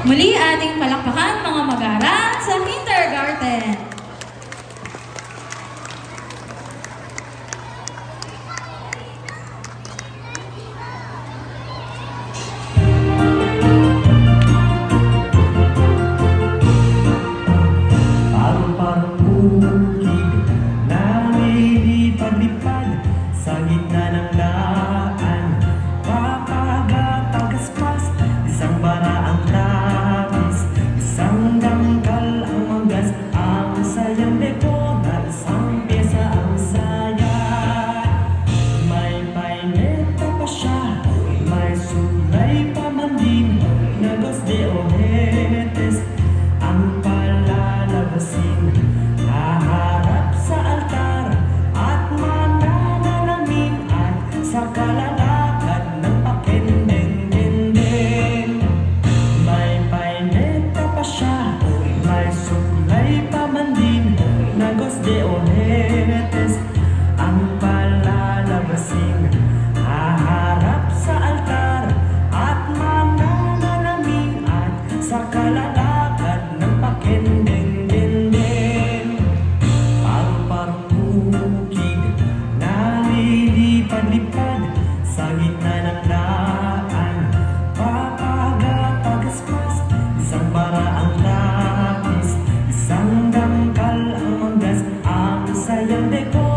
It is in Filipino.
Muli ating palakpakan mga mag-aaral sa akin. tapetes ang palalabasin. Haharap sa altar at mananalamin at sa kalalakad ng pakinding-dinding May paineta pa siya, may suklay pa man din Nagos de ohe them they go.